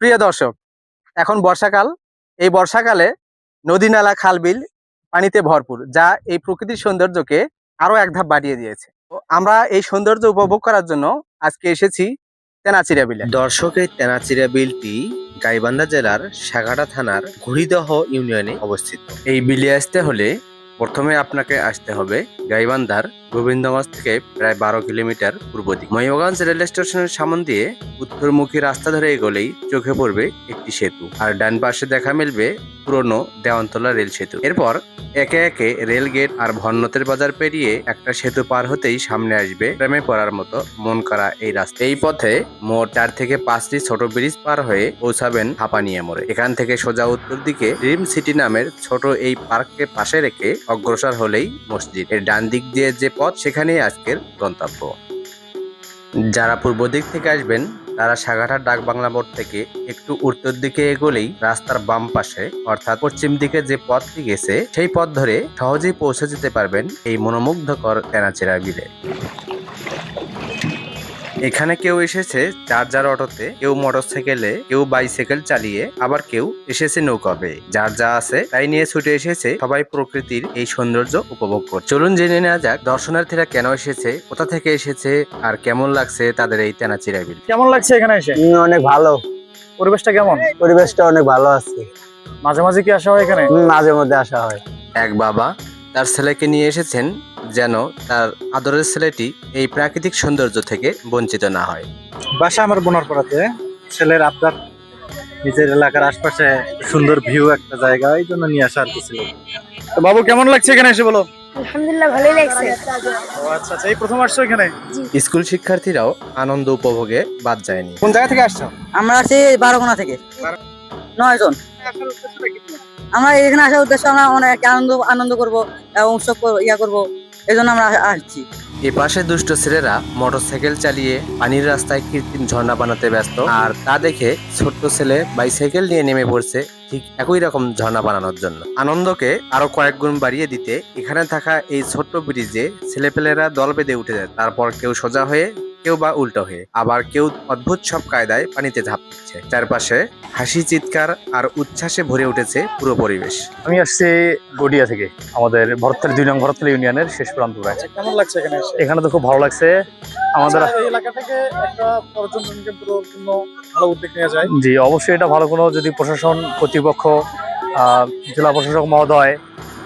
প্রিয় দর্শক এখন বর্ষাকাল। এই বর্ষাকালে নদী নালা খাল বিল পানিতে ভরপুর যা এই প্রকৃতির সৌন্দর্যকে আরও এক ধাপ বাড়িয়ে দিয়েছে। তো আমরা এই সৌন্দর্য উপভোগ করার জন্য আজকে এসেছি তেনাচিরা বিলে। দর্শক এই তেনাচিরা বিলটি গাইবান্ধা জেলার সাগাটা থানার ঘুড়িদহ ইউনিয়নে অবস্থিত। এই বিলে আসতে হলে প্রথমে আপনাকে আসতে হবে গাইবান্ধার গোবিন্দগঞ্জ থেকে প্রায় বারো কিলোমিটার পূর্ব দিক। মহিমগঞ্জ রেল স্টেশনের সামন দিয়ে উত্তরমুখী রাস্তা ধরে এগোলেই চোখে পড়বে একটি সেতু। আর ডান পাশে দেখা মিলবে পুরনো দেওয়ানতলা রেল সেতু। এরপর একে একে রেল গেট আর ভন্নতের বাজার পেরিয়ে একটা সেতু পার হতেই সামনে আসবে প্রেমে পড়ার মতো মন করা এই রাস্তা। এই পথে মোট চার থেকে পাঁচটি ছোট ব্রিজ পার হয়ে পৌঁছাবেন হাপানিয়া মোড়ে। এখান থেকে সোজা উত্তর দিকে ড্রিম সিটি নামের ছোট এই পার্ককে পাশে রেখে অগ্রসর হলেই মসজিদ। এর ডান দিক দিয়ে যে পথ সেখানেই আজকের গন্তব্য। যারা পূর্ব দিক থেকে আসবেন, তারা সাঘাটা ডাক বাংলা মোড় থেকে একটু উত্তর দিকে এগোলেই রাস্তার বাম পাশে, অর্থাৎ পশ্চিম দিকে যে পথটি গেছে, সেই পথ ধরে সহজেই পৌঁছে যেতে পারবেন এই মনোমুগ্ধকর কেনাচেরা বিলে। এখানে কেউ এসেছে চার্জার অটোতে কেউ মোটরসাইকেলে কেউ বাইসাইকেল চালিয়ে আবার কেউ এসেছে নৌকাবে। যার যা আছে তাই নিয়ে ছুটে এসেছে সবাই প্রকৃতির এই সৌন্দর্য উপভোগ করছে। চলুন জেনে নেওয়া যাক দর্শনার্থীরা কেন এসেছে কোথা থেকে এসেছে আর কেমন লাগছে তাদের এই তেনাচিরা বিল? কেমন লাগছে এখানে এসে? অনেক ভালো। পরিবেশটা কেমন? পরিবেশটা অনেক ভালো আছে। মাঝে মাঝে কি আসা হয় এখানে? মাঝে মধ্যে আসা হয়। এক বাবা তার ছেলেকে নিয়ে এসেছেন যেন তার আদরের ছেলেটি এই প্রাকৃতিক সৌন্দর্য থেকে বঞ্চিত না হয়। বাসা আমার বোনার পড়াতে। ছেলের আবদার নিজের এলাকার আশপাশে সুন্দর ভিউ একটা জায়গা এই জন্য নিয়ে আসা আর কি ছিল তো বাবু কেমন লাগছে এখানে এসে বলো? আলহামদুলিল্লাহ ভালোই লাগছে। আচ্ছা আচ্ছা এই প্রথম আসছো এখানে? স্কুল শিক্ষার্থীরাও আনন্দ উপভোগে বাদ যায়নি। কোন জায়গা থেকে আসছো? আমরা আছি বারোকোনা থেকে। নয় জন। আমরা এখানে আসার উদ্দেশ্য আমরা অনেক আনন্দ আনন্দ করব এবং উৎসব করব, ইয়া করব। এই জন্য আমরা আসছি। এ পাশে দুষ্ট ছেলেরা মোটরসাইকেল চালিয়ে পানির রাস্তায় কৃত্রিম ঝর্ণা বানাতে ব্যস্ত। আর তা দেখে ছোট্ট ছেলে বাইসাইকেল নিয়ে নেমে পড়ছে ঠিক একই রকম ঝর্ণা বানানোর জন্য। আনন্দকে আরও কয়েক গুণ বাড়িয়ে দিতে এখানে থাকা এই ছোট্ট ব্রিজে ছেলেপেলেরা দল বেঁধে উঠে যায়। তারপর কেউ সোজা হয়ে কেউ বা উল্টো হয়ে আবার কেউ অদ্ভুত সব কায়দায় পানিতে ঝাঁপ দিচ্ছে। চারপাশে হাসি চিৎকার আর উচ্ছ্বাসে ভরে উঠেছে পুরো পরিবেশ। আমি আসছি গডিয়া থেকে আমাদের ভরতখালী দুই নং ভরতখালী ইউনিয়নের শেষ প্রান্ত কেমন লাগছে এখানে এখানে তো খুব ভালো লাগছে। আমাদের এলাকা থেকে একটা পর্যটন কেন্দ্র ভালো উদ্যোগ নেওয়া যায়? জি অবশ্যই এটা ভালো কোনো যদি প্রশাসন কর্তৃপক্ষ আহ, জেলা প্রশাসক মহোদয়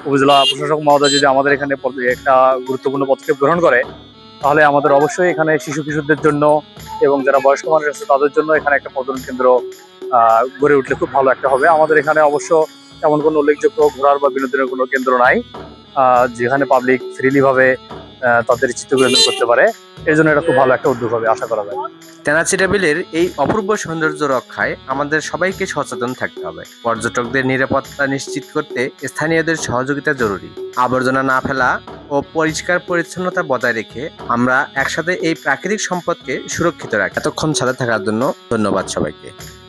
উপজেলা প্রশাসক মহোদয় যদি আমাদের এখানে একটা গুরুত্বপূর্ণ পদক্ষেপ গ্রহণ করে তাহলে আমাদের অবশ্যই এখানে শিশু কিশোরদের জন্য এবং যারা বয়স্ক মানুষ আছে তাদের জন্য এখানে একটা পর্যটন কেন্দ্র গড়ে উঠলে খুব ভালো একটা হবে। আমাদের এখানে অবশ্য তেমন কোনো উল্লেখযোগ্য ঘোরার বা বিনোদনের কোনো কেন্দ্র নাই যেখানে পাবলিক ফ্রিলি ভাবে আহ, তাদের বিনোদন করতে পারে। এই জন্য এটা খুব ভালো একটা উদ্যোগ হবে আশা করা যায়। তেনাচিরা বিলের এই অপূর্ব সৌন্দর্য রক্ষায় আমাদের সবাইকে সচেতন থাকতে হবে। পর্যটকদের নিরাপত্তা নিশ্চিত করতে স্থানীয়দের সহযোগিতা জরুরি। আবর্জনা না ফেলা ও পরিষ্কার পরিচ্ছন্নতা বজায় রেখে আমরা একসাথে এই প্রাকৃতিক সম্পদকে সুরক্ষিত রাখি। এতক্ষণ সাথে থাকার জন্য ধন্যবাদ সবাইকে।